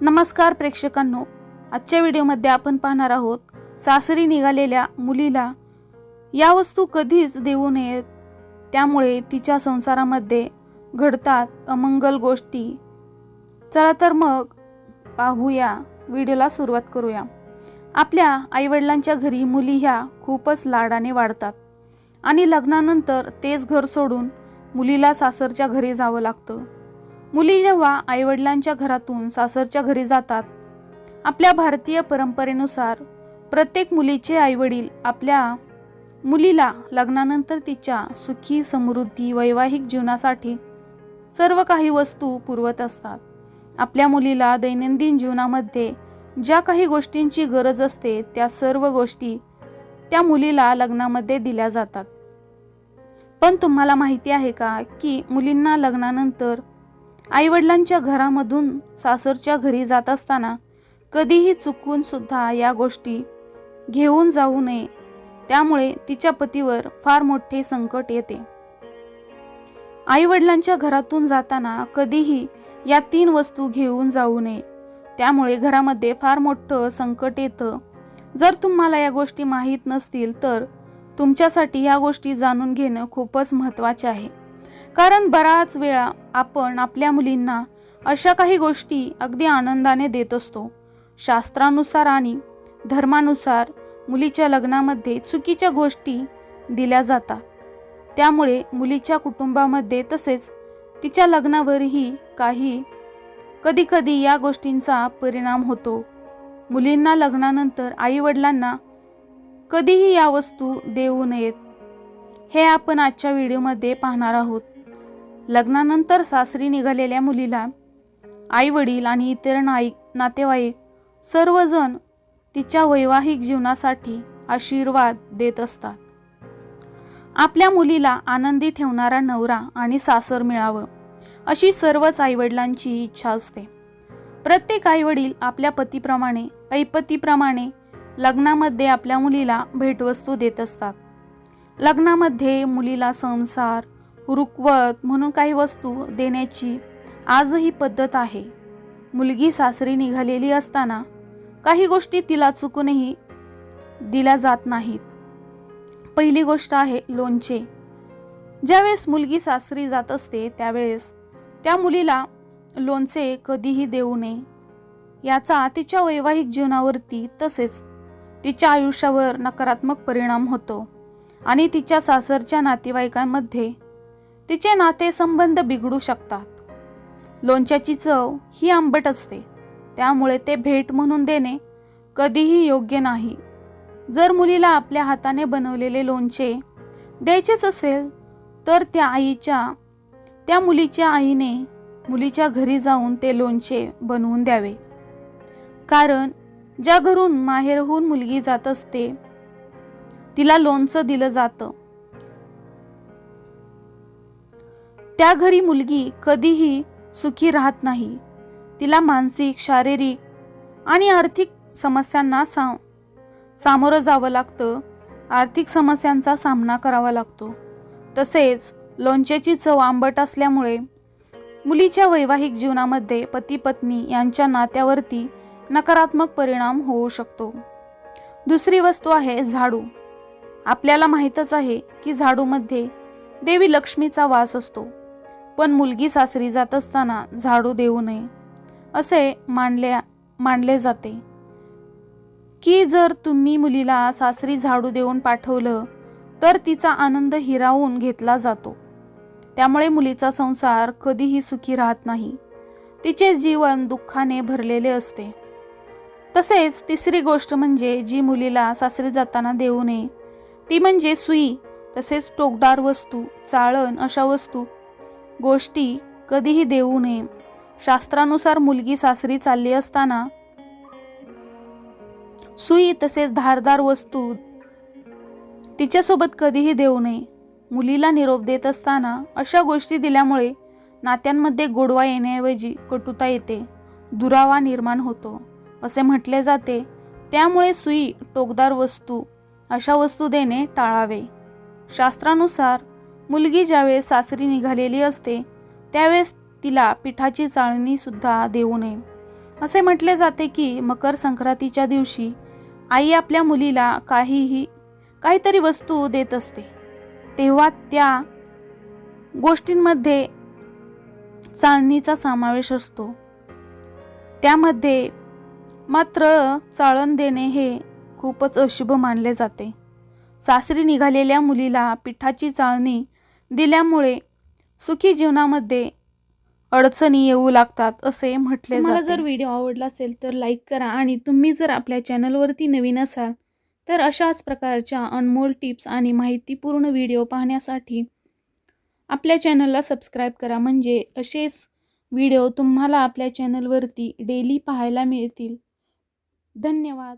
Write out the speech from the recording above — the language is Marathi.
नमस्कार प्रेक्षकांनो. आजच्या व्हिडिओमध्ये आपण पाहणार आहोत सासरी निघालेल्या मुलीला या वस्तू कधीच देऊ नयेत. त्यामुळे तिच्या संसारामध्ये घडतात अमंगल गोष्टी. चला तर मग पाहूया व्हिडिओला सुरुवात करूया. आपल्या आईवडिलांच्या घरी मुली ह्या खूपच लाडाने वाढतात आणि लग्नानंतर तेच घर सोडून मुलीला सासरच्या घरी जावं लागतं. मुली जेव्हा आईवडिलांच्या घरातून सासरच्या घरी जातात आपल्या भारतीय परंपरेनुसार प्रत्येक मुलीचे आईवडील आपल्या मुलीला लग्नानंतर तिच्या सुखी समृद्धी वैवाहिक जीवनासाठी सर्व काही वस्तू पुरवत असतात. आपल्या मुलीला दैनंदिन जीवनामध्ये ज्या काही गोष्टींची गरज असते त्या सर्व गोष्टी त्या मुलीला लग्नामध्ये दिल्या जातात. पण तुम्हाला माहिती आहे का की मुलींना लग्नानंतर आईवडिलांच्या घरामधून सासरच्या घरी जात असताना कधीही चुकून सुद्धा या गोष्टी घेऊन जाऊ नये. त्यामुळे तिच्या पतीवर फार मोठे संकट येते. आईवडिलांच्या घरातून जाताना कधीही या तीन वस्तू घेऊन जाऊ नये. त्यामुळे घरामध्ये फार मोठं संकट येतं. जर तुम्हाला या गोष्टी माहीत नसतील तर तुमच्यासाठी या गोष्टी जाणून घेणं खूपच महत्त्वाचे आहे. कारण बराच वेळा आपण आपल्या मुलींना अशा काही गोष्टी अगदी आनंदाने देत असतो. शास्त्रानुसार आणि धर्मानुसार मुलीच्या लग्नामध्ये चुकीच्या गोष्टी दिल्या जातात. त्यामुळे मुलीच्या कुटुंबामध्ये तसेच तिच्या लग्नावरही काही कधीकधी या गोष्टींचा परिणाम होतो. मुलींना लग्नानंतर आईवडिलांना कधीही या वस्तू देऊ नयेत. हे आपण आजच्या व्हिडिओमध्ये पाहणार आहोत. लग्नानंतर सासरी निघालेल्या मुलीला आई वडील आणि इतर नाईक नातेवाईक सर्वजण तिच्या वैवाहिक जीवनासाठी आशीर्वाद देत असतात. आपल्या मुलीला आनंदी ठेवणारा नवरा आणि सासर मिळावं अशी सर्वच आईवडिलांची इच्छा असते. प्रत्येक आईवडील आपल्या पतीप्रमाणे ऐपतीप्रमाणे लग्नामध्ये आपल्या मुलीला भेटवस्तू देत असतात. लग्नामध्ये मुलीला संसार रुकवत म्हणून काही वस्तू देण्याची आजही पद्धत आहे. मुलगी सासरी निघालेली असताना काही गोष्टी तिला चुकूनही दिल्या जात नाहीत. पहिली गोष्ट आहे लोणचे. ज्यावेळेस मुलगी सासरी जात असते त्यावेळेस त्या मुलीला लोणचे कधीही देऊ नये. याचा तिच्या वैवाहिक जीवनावरती तसेच तिच्या आयुष्यावर नकारात्मक परिणाम होतो. आणि तिच्या सासरच्या नातेवाईकांमध्ये तिचे नातेसंबंध बिघडू शकतात. लोणच्याची चव ही आंबट असते. त्यामुळे ते भेट म्हणून देणे कधीही योग्य नाही. जर मुलीला आपल्या हाताने बनवलेले लोणचे द्यायचेच असेल तर त्या आईच्या त्या मुलीच्या आईने मुलीच्या घरी जाऊन ते लोणचे बनवून द्यावे. कारण ज्या घरून माहेरहून मुलगी जात असते तिला लोणचं दिलं जातं. त्या घरी मुलगी कधीही सुखी राहत नाही. तिला मानसिक शारीरिक आणि आर्थिक समस्यांना सा सामोरं जावं लागतं. आर्थिक समस्यांचा सामना करावा लागतो. तसेच लोणच्याची चव आंबट असल्यामुळे मुलीच्या वैवाहिक जीवनामध्ये पती पत्नी यांच्या नात्यावरती नकारात्मक परिणाम होऊ शकतो. दुसरी वस्तू आहे झाडू. आपल्याला माहीतच आहे की झाडूमध्ये देवी लक्ष्मीचा वास असतो. पण मुलगी सासरी जात असताना झाडू देऊ नये असे मानले मानले जाते. की जर तुम्ही मुलीला सासरी झाडू देऊन पाठवलं तर तिचा आनंद हिरावून घेतला जातो. त्यामुळे मुलीचा संसार कधीही सुखी राहत नाही. तिचे जीवन दुःखाने भरलेले असते. तसेच तिसरी गोष्ट म्हणजे जी मुलीला सासरी जाताना देऊ नये ती म्हणजे सुई तसेच टोकदार वस्तू चाळण अशा वस्तू. गोष्टी कधीही देऊ नये. शास्त्रानुसार मुलगी सासरी चालली असताना सुई तसेच धारदार वस्तू तिच्यासोबत कधीही देऊ नये. मुलीला निरोप देत असताना अशा गोष्टी दिल्यामुळे नात्यांमध्ये गोडवा येण्याऐवजी कटुता येते. दुरावा निर्माण होतो. असे म्हटले जाते. त्यामुळे सुई टोकदार वस्तू अशा वस्तू देणे टाळावे. शास्त्रानुसार मुलगी ज्यावेळेस सासरी निघालेली असते त्यावेळेस तिला पिठाची चाळणी सुद्धा देऊ नये. असे म्हटले जाते की मकर संक्रांतीच्या दिवशी आई आपल्या मुलीला काहीही काहीतरी वस्तू देत असते. तेव्हा त्या गोष्टींमध्ये चाळणीचा समावेश असतो. त्यामध्ये मात्र चाळण देणे हे खूपच अशुभ मानले जाते. सासरी निघालेल्या मुलीला पिठाची चाळणी दिल्यामुळे सुखी जीवनामध्ये अडचणी येऊ लागतात असे म्हटले जाते. जर व्हिडिओ आवडला असेल तर लाईक करा आणि तुम्ही जर आपल्या चॅनलवरती नवीन असाल तर अशाच प्रकारच्या अनमोल टिप्स आणि माहितीपूर्ण व्हिडिओ पाहण्यासाठी आपल्या चॅनलला सबस्क्राईब करा. म्हणजे असेच व्हिडिओ तुम्हाला आपल्या चॅनलवरती डेली पाहायला मिळतील. धन्यवाद.